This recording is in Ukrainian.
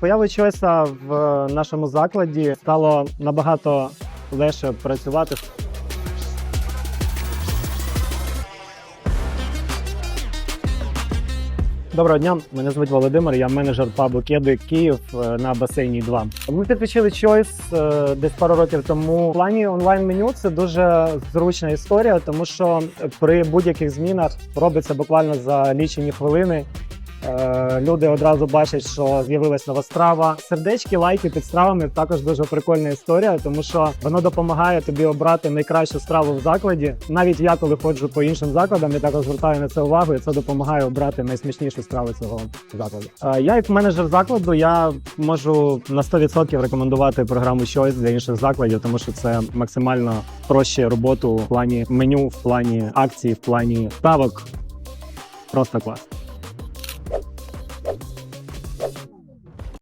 появою Чойса в е, нашому закладі стало набагато легше працювати. Доброго дня, мене звуть Володимир, я менеджер пабу Кеди Київ е, на басейні 2. Ми підключили Choice е, десь пару років тому. В плані онлайн-меню це дуже зручна історія, тому що при будь-яких змінах робиться буквально за лічені хвилини. Е, Люди одразу бачать, що з'явилась нова страва. Сердечки, лайки під стравами також дуже прикольна історія, тому що воно допомагає тобі обрати найкращу страву в закладі. Навіть я, коли ходжу по іншим закладам, я також звертаю на це увагу, і це допомагає обрати найсмачнішу страву цього закладу. Е, Я, як менеджер закладу, я можу на 100% рекомендувати програму Choice для інших закладів, тому що це максимально проще роботу в плані меню, в плані акцій, в плані ставок. Просто клас.